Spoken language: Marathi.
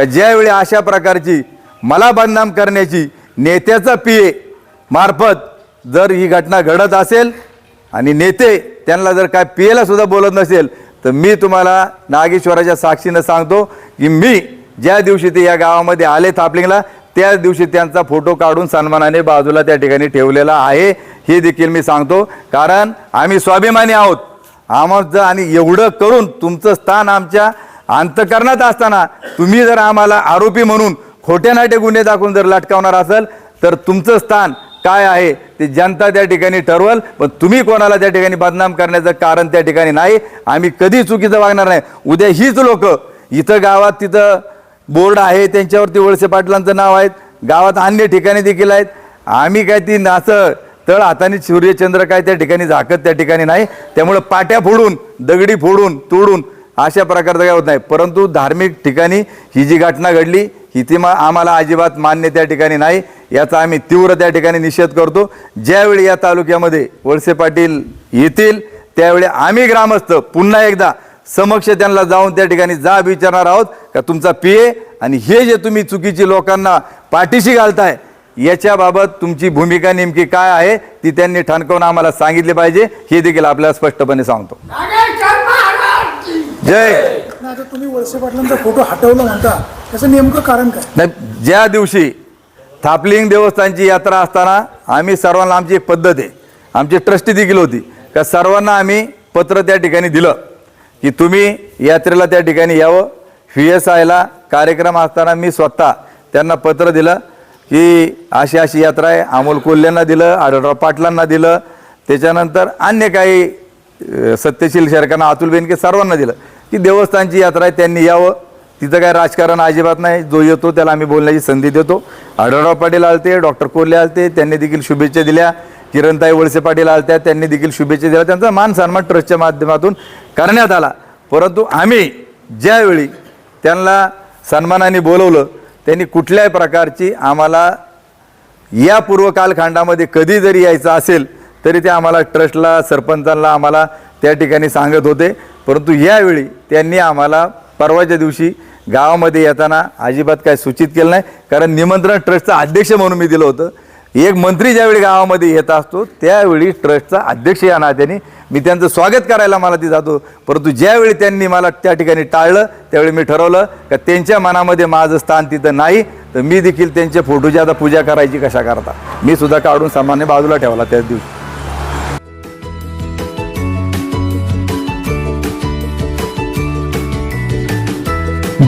तर ज्यावेळी अशा प्रकारची मला बदनाम करण्याची नेत्याचा ए मार्फत जर ही घटना घडत असेल आणि नेते त्यांना जर काय पियेला सुद्धा बोलत नसेल तर मी तुम्हाला नागेश्वराच्या साक्षीनं सांगतो की मी ज्या दिवशी ते या गावामध्ये आले थापलिंगला त्या दिवशी त्यांचा फोटो काढून सन्मानाने बाजूला त्या ठिकाणी ठेवलेला आहे. हे देखील मी सांगतो. कारण आम्ही स्वाभिमानी आहोत. आमचं आणि एवढं करून तुमचं स्थान आमच्या अंतकरणात असताना तुम्ही जर आम्हाला आरोपी म्हणून खोटे नाटे गुन्हे दाखवून जर लटकावणार असाल तर तुमचं स्थान काय आहे ते जनता त्या ठिकाणी ठरवल पण तुम्ही कोणाला त्या ठिकाणी बदनाम करण्याचं कारण त्या ठिकाणी नाही. आम्ही कधी चुकीचं वागणार नाही. उद्या हीच लोक इथं गावात तिथं बोर्ड आहे त्यांच्यावरती वळसे पाटलांचं नाव आहेत गावात अन्य ठिकाणी देखील आहेत. आम्ही काय ती नासं तळ हाताने सूर्यचंद्र काय त्या ठिकाणी झाकत त्या ठिकाणी नाही. त्यामुळं पाट्या फोडून दगडी फोडून तोडून अशा प्रकारचं काय होत नाही. परंतु धार्मिक ठिकाणी ही जी घटना घडली ही ती आम्हाला अजिबात मान्य त्या ठिकाणी नाही. याचा आम्ही तीव्र त्या ठिकाणी निषेध करतो. ज्यावेळी या तालुक्यामध्ये वळसे पाटील येतील त्यावेळी आम्ही ग्रामस्थ पुन्हा एकदा समक्ष त्यांना जाऊन त्या ठिकाणी जाब विचारणार आहोत का तुमचा पिये आणि हे जे तुम्ही चुकीची लोकांना पाठीशी घालताय याच्याबाबत तुमची भूमिका नेमकी काय आहे ती त्यांनी ठणकावून आम्हाला सांगितली पाहिजे. हे देखील आपल्याला स्पष्टपणे सांगतो. जय. आता तुम्ही वळसे पाटलांचा फोटो हटवला म्हणता त्याचं नेमकं कारण काय? नाही ज्या दिवशी थापलिंग देवस्थानची यात्रा असताना आम्ही सर्वांना आमची एक पद्धत आहे. आमची ट्रस्टी देखील होती. का सर्वांना आम्ही पत्र त्या ठिकाणी दिलं की तुम्ही यात्रेला त्या ठिकाणी यावं. व्ही एस आयला कार्यक्रम असताना मी स्वतः त्यांना पत्र दिलं की अशी अशी यात्रा आहे. अमोल कोल्हेंना दिलं आढळराव पाटलांना दिलं. त्याच्यानंतर अन्य काही सत्यशील शेरकांना अतुल बेनके सर्वांना दिलं. की देवस्थानची यात्रा आहे त्यांनी यावं. तिथं काय राजकारण अजिबात नाही. जो येतो त्याला आम्ही बोलण्याची संधी देतो. आढळराव पाटील आलते डॉक्टर कोल्हे आलते त्यांनी देखील शुभेच्छा दिल्या. किरणताई वळसे पाटील आलत्या त्यांनी देखील शुभेच्छा दिल्या. त्यांचा मान सन्मान ट्रस्टच्या माध्यमातून करण्यात आला. परंतु आम्ही ज्यावेळी त्यांना सन्मानाने बोलवलं त्यांनी कुठल्याही प्रकारची आम्हाला या पूर्व कालखंडामध्ये कधी जरी यायचं असेल तरी ते आम्हाला ट्रस्टला सरपंचांना आम्हाला त्या ठिकाणी सांगत होते. परंतु यावेळी त्यांनी आम्हाला परवाच्या दिवशी गावामध्ये येताना अजिबात काय सूचित केलं नाही. कारण निमंत्रण ट्रस्टचा अध्यक्ष म्हणून मी दिलं होतं. एक मंत्री ज्यावेळी गावामध्ये येत असतो त्यावेळी ट्रस्टचा अध्यक्ष या नात्याने मी त्यांचं स्वागत करायला मला ती जातो. परंतु ज्यावेळी त्यांनी मला त्या ठिकाणी टाळलं त्यावेळी मी ठरवलं का त्यांच्या मनामध्ये माझं स्थान तिथं नाही तर मी देखील त्यांच्या फोटोची आता पूजा करायची कशा करता. मी सुद्धा काढून सामान्य बाजूला ठेवला त्याच दिवशी.